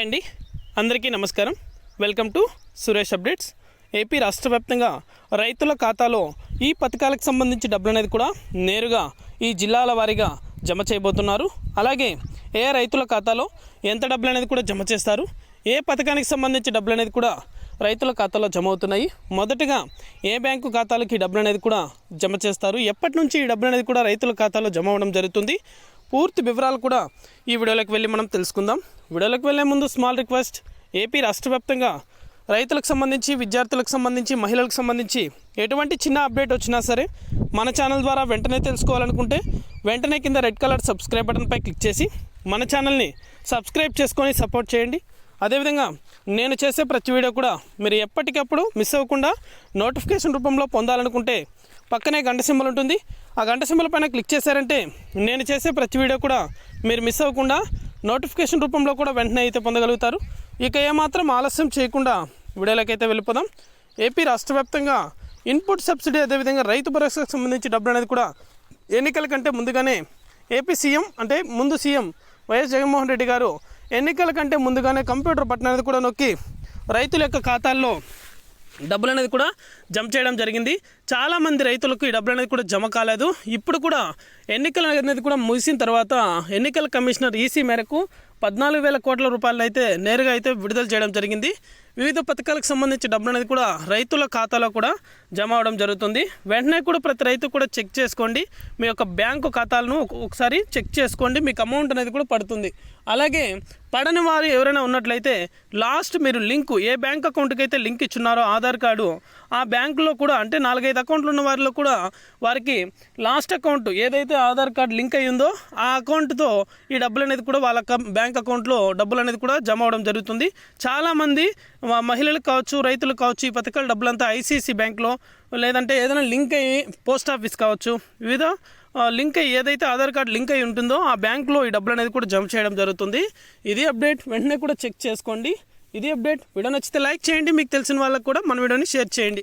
Hi అండి. అందరికీ నమస్కారం. Welcome to Suresh updates AP రాష్ట్ర వ్యాప్తంగా రైతుల ఖాతాలో ఈ పథకాలకు సంబంధించి డబ్బులు అనేది కూడా నేరుగా ఈ జిల్లాల వారీగా జమ చేయబోతున్నారు. అలాగే ఏ రైతుల ఖాతాలో ఎంత డబ్బులు అనేది కూడా జమ చేస్తారు ఏ పథకానికి సంబంధించి డబ్బులు అనేది కూడా రైతుల ఖాతాలో జమ అవుతున్నాయి. మొదటగా ఏ బ్యాంకు ఖాతాలకి ఈ డబ్బులు అనేది కూడా జమ చేస్తారు. ఎప్పటి నుంచి ఈ డబ్బులు అనేది కూడా రైతుల ఖాతాలో జమ అవ్వడం జరుగుతుంది పూర్తి వివరాలు కూడా ఈ వీడియోలోకి వెళ్ళి మనం తెలుసుకుందాం. వీడియోలోకి వెళ్ళే ముందు స్మాల్ రిక్వెస్ట్ ఏపీ రాష్ట్ర వ్యాప్తంగా రైతులకు సంబంధించి విద్యార్థులకు సంబంధించి మహిళలకు సంబంధించి ఎటువంటి చిన్న అప్డేట్ వచ్చినా సరే మన ఛానల్ ద్వారా వెంటనే తెలుసుకోవాలనుకుంటే వెంటనే కింద రెడ్ కలర్ సబ్స్క్రైబ్ బటన్పై క్లిక్ చేసి మన ఛానల్ని సబ్స్క్రైబ్ చేసుకొని సపోర్ట్ చేయండి. అదేవిధంగా నేను చేసే ప్రతి వీడియో కూడా మీరు ఎప్పటికప్పుడు మిస్ అవ్వకుండా నోటిఫికేషన్ రూపంలో పొందాలనుకుంటే పక్కనే గంట సింబల్ ఉంటుంది. ఆ గంట సింబల్ పైన క్లిక్ చేశారంటే నేను చేసే ప్రతి వీడియో కూడా మీరు మిస్ అవ్వకుండా నోటిఫికేషన్ రూపంలో కూడా వెంటనే అయితే పొందగలుగుతారు. ఇక ఏమాత్రం ఆలస్యం చేయకుండా వీడియోలోకి వెళ్ళిపోదాం. ఏపీ రాష్ట్ర వ్యాప్తంగా ఇన్పుట్ సబ్సిడీ అదేవిధంగా రైతు భరోసాకు సంబంధించి డబ్బులు అనేది కూడా ఎన్నికల కంటే ముందుగానే ఏపీ సీఎం అంటే ముందు సీఎం వైఎస్ జగన్మోహన్ రెడ్డి గారు ఎన్నికల కంటే ముందుగానే కంప్యూటర్ బటన్ అనేది కూడా నొక్కి రైతుల యొక్క ఖాతాల్లో డబ్బులు అనేది కూడా జమ చేయడం జరిగింది. చాలామంది రైతులకు ఈ డబ్బులు అనేది కూడా జమ కాలేదు. ఇప్పుడు కూడా ఎన్నికలు అనేది కూడా ముగిసిన తర్వాత ఎన్నికల కమిషనర్ ఈసీ మేరకు పద్నాలుగు వేల కోట్ల రూపాయలు అయితే నేరుగా అయితే విడుదల చేయడం జరిగింది. వివిధ పథకాలకు సంబంధించి డబ్బులు అనేది కూడా రైతుల ఖాతాలో కూడా జమ అవడం జరుగుతుంది. వెంటనే కూడా ప్రతి రైతు కూడా చెక్ చేసుకోండి. మీ యొక్క బ్యాంకు ఖాతాలను ఒకసారి చెక్ చేసుకోండి. మీకు అమౌంట్ అనేది కూడా పడుతుంది. అలాగే పడని వారు ఎవరైనా ఉన్నట్లయితే లాస్ట్ మీరు లింకు ఏ బ్యాంక్ అకౌంట్కి అయితే లింక్ ఇచ్చున్నారో ఆధార్ కార్డు ఆ బ్యాంకులో కూడా అంటే నాలుగైదు అకౌంట్లు ఉన్న వారిలో కూడా వారికి లాస్ట్ అకౌంట్ ఏదైతే ఆధార్ కార్డు లింక్ అయ్యిందో ఆ అకౌంట్తో ఈ డబ్బులు అనేది కూడా వాళ్ళ బ్యాంక్ అకౌంట్లో డబ్బులు అనేది కూడా జమ అవడం జరుగుతుంది. చాలామంది మహిళలకు కావచ్చు రైతులకు కావచ్చు ఈ పథకాల డబ్బులంతా ఐసీసీ బ్యాంక్లో లేదంటే ఏదైనా లింక్ అయ్యి పోస్ట్ ఆఫీస్ కావచ్చు వివిధ లింక్ అయ్యి ఏదైతే ఆధార్ కార్డు లింక్ అయి ఉంటుందో ఆ బ్యాంక్లో ఈ డబ్బులు అనేది కూడా జమ చేయడం జరుగుతుంది. ఇది అప్డేట్. వెంటనే కూడా చెక్ చేసుకోండి. ఇది అప్డేట్ వీడియో నచ్చితే లైక్ చేయండి. మీకు తెలిసిన వాళ్ళకి కూడా మన వీడియోని షేర్ చేయండి.